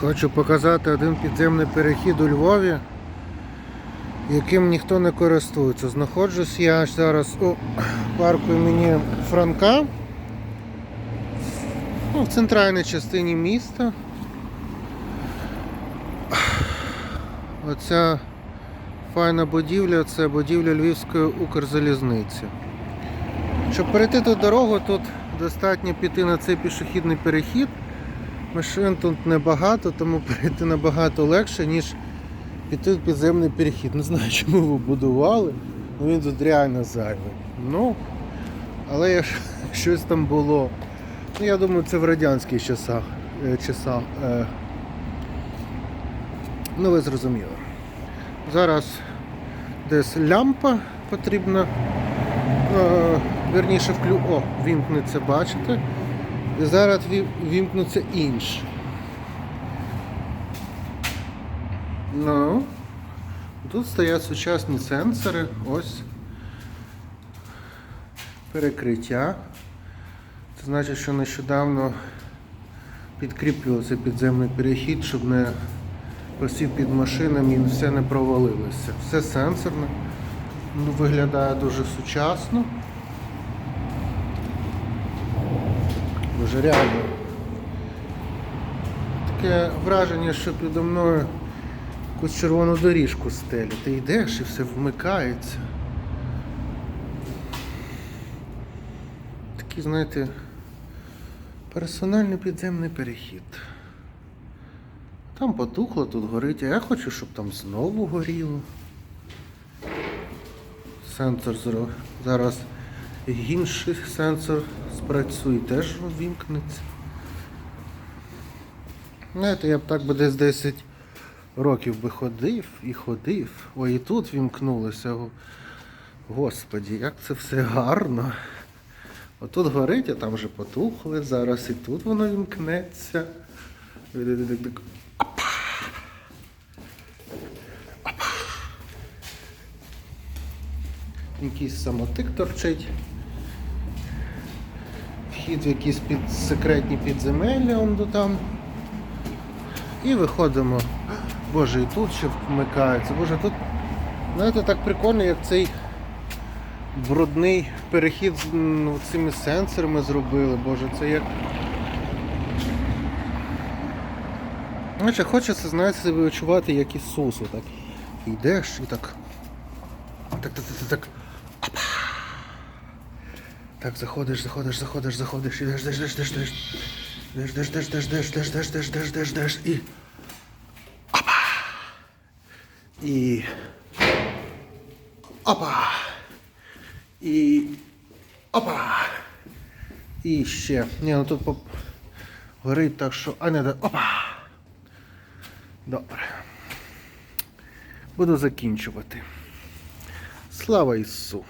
Хочу показати один підземний перехід у Львові, яким ніхто не користується. Знаходжусь я зараз у парку імені Франка, ну, в центральній частині міста. Оця файна будівля це будівля Львівської Укрзалізниці. Щоб перейти ту дорогу, тут достатньо піти на цей пішохідний перехід. Машин тут небагато, тому перейти набагато легше, ніж піти в підземний перехід. Не знаю, чому ви будували, але він тут реально зайвий. Ну, але щось там було. Ну, я думаю, це в радянських часах. е, часах е. Ну, ви зрозуміли. Зараз десь лямпа потрібна. Е, верніше вклю... О, вімкнеться, бачите? І зараз вімкнуться інші. Ну, тут стоять сучасні сенсори, ось перекриття. Це значить, що нещодавно підкріплювався підземний перехід, щоб не просів під машинами і все не провалилося. Все сенсорне, ну, виглядає дуже сучасно. Дуже реально. Таке враження, що підо мною якусь червону доріжку стелі. Ти йдеш і все вмикається. Такий, знаєте, персональний підземний перехід. Там потухло, тут горить, а я хочу, щоб там знову горіло. Сенсор зараз інший сенсор спрацює, теж вімкнеться. Знаєте, я б так би десь 10 років би ходив і ходив. Ой, і тут вімкнулося. Господі, як це все гарно. Отут горить, а там вже потухли, зараз і тут воно вімкнеться. Опа. Опа. Якийсь самотик торчить. Вхід в якісь під секретні підземелля он до там. І виходимо. Боже, і тут ще вмикається. Боже, тут, знаєте, так прикольно, як цей брудний перехід з м, цими сенсорами зробили. Боже, це як. Знаєте, хочеться, знаєте, себе відчувати як Ісусу. Так. Йдеш і так. Так, так, так, так. Так, заходиш, заходиш, заходиш, заходиш, ідеш, деш, деш, деш, деш. Деш, деш, деш, деш, деш, деш, деш, деш, деш, деш, деш, і. Опа. І. Опа. І. Опа. І ще. Ні, ну тут поп... горить так, що. А не да. Опа. Добре. Буду закінчувати. Слава Ісусу!